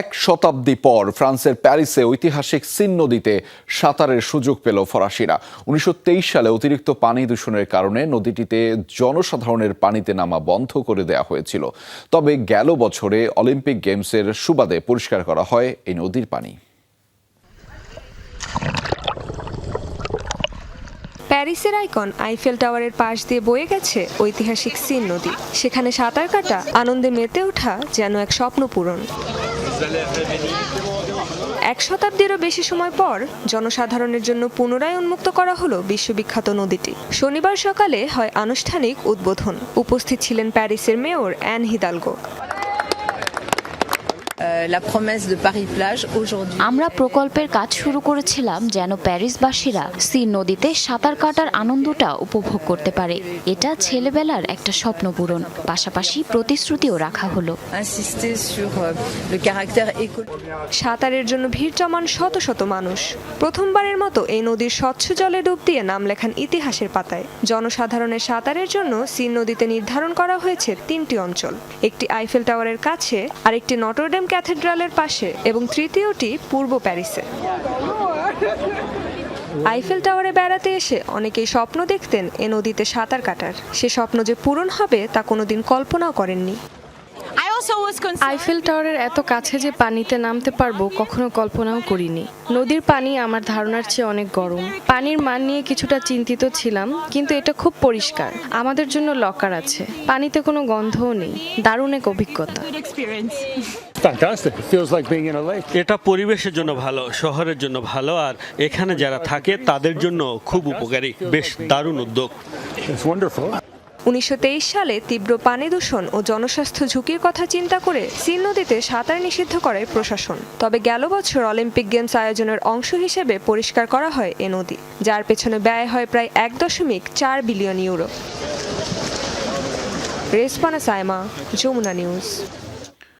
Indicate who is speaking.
Speaker 1: এক শতাব্দী পর ফ্রান্সের প্যারিসে ঐতিহাসিক সিন নদীতে সাঁতারের সুযোগ পেল ফরাসিরা। উনিশশো তেইশ সালে অতিরিক্ত পানি দূষণের কারণে নদীটিতে জনসাধারণের পানিতে নামা বন্ধ করে দেওয়া হয়েছিল। তবে গেল বছরে অলিম্পিক গেমসের সুবাদে পরিষ্কার করা হয় এই নদীর পানি।
Speaker 2: প্যারিসের আইকন আইফেল টাওয়ারের পাশ দিয়ে বয়ে গেছে ঐতিহাসিক সিন নদী। সেখানে সাঁতার কাটা আনন্দে মেতে ওঠা যেন এক স্বপ্ন পূরণ। এক শতাব্দীরও বেশি সময় পর জনসাধারণের জন্য পুনরায় উন্মুক্ত করা হলো বিশ্ববিখ্যাত নদীটি। শনিবার সকালে হয় আনুষ্ঠানিক উদ্বোধন। উপস্থিত ছিলেন প্যারিসের মেয়র অ্যান হিদালগো।
Speaker 3: আমরা প্রকল্পের কাজ শুরু করেছিলাম যেন প্যারিসবাসীরা সিন নদীতে সাঁতার কাটার আনন্দটা উপভোগ করতে পারে। এটা ছেলেবেলার একটা স্বপ্ন পূরণ। পাশাপাশি প্রতিশ্রুতিও রাখা হলো।
Speaker 4: Euh.
Speaker 2: সাঁতারের জন্য ভিড় জমান শত শত মানুষ। প্রথমবারের মতো এই নদীর স্বচ্ছ জলে ডুব দিয়ে নাম লেখান ইতিহাসের পাতায়। জনসাধারণের সাঁতারের জন্য সিন নদীতে নির্ধারণ করা হয়েছে তিনটি অঞ্চল। একটি আইফেল টাওয়ারের কাছে আরেকটি নটরডেম ক্যাথেড্রালের পাশে এবং তৃতীয়টি পূর্ব প্যারিসে। আইফেল টাওয়ারে বেড়াতে এসে অনেকেই স্বপ্ন দেখতেন এ নদীতে সাঁতার কাটার। সে স্বপ্ন যে পূরণ হবে তা কোনোদিন কল্পনাও করেননি।
Speaker 5: আইফেল টাওয়ারের এত কাছে যে পানিতে নামতে পারব কখনো কল্পনাও করিনি। নদীর পানি আমার ধারণার চেয়ে অনেক গরম। পানির মান নিয়ে কিছুটা চিন্তিত ছিলাম কিন্তু এটা খুব পরিষ্কার। আমাদের জন্য লকার আছে। পানিতে কোনো গন্ধও নেই। দারুণ এক অভিজ্ঞতা.
Speaker 6: এটা পরিবেশের জন্য ভালো শহরের জন্য ভালো আর এখানে যারা থাকে তাদের জন্য খুব উপকারী। বেশ দারুণ উদ্যোগ.
Speaker 2: উনিশশো তেইশ সালে তীব্র পানি দূষণ ও জনস্বাস্থ্য ঝুঁকির কথা চিন্তা করে সিল নদীতে সাঁতার নিষিদ্ধ করে প্রশাসন। তবে গেল বছর অলিম্পিক গেমস আয়োজনের অংশ হিসেবে পরিষ্কার করা হয় এ নদী, যার পেছনে ব্যয় হয় প্রায় এক দশমিক চার বিলিয়ন ইউরো। রেসপানা সাইমা, যমুনা নিউজ।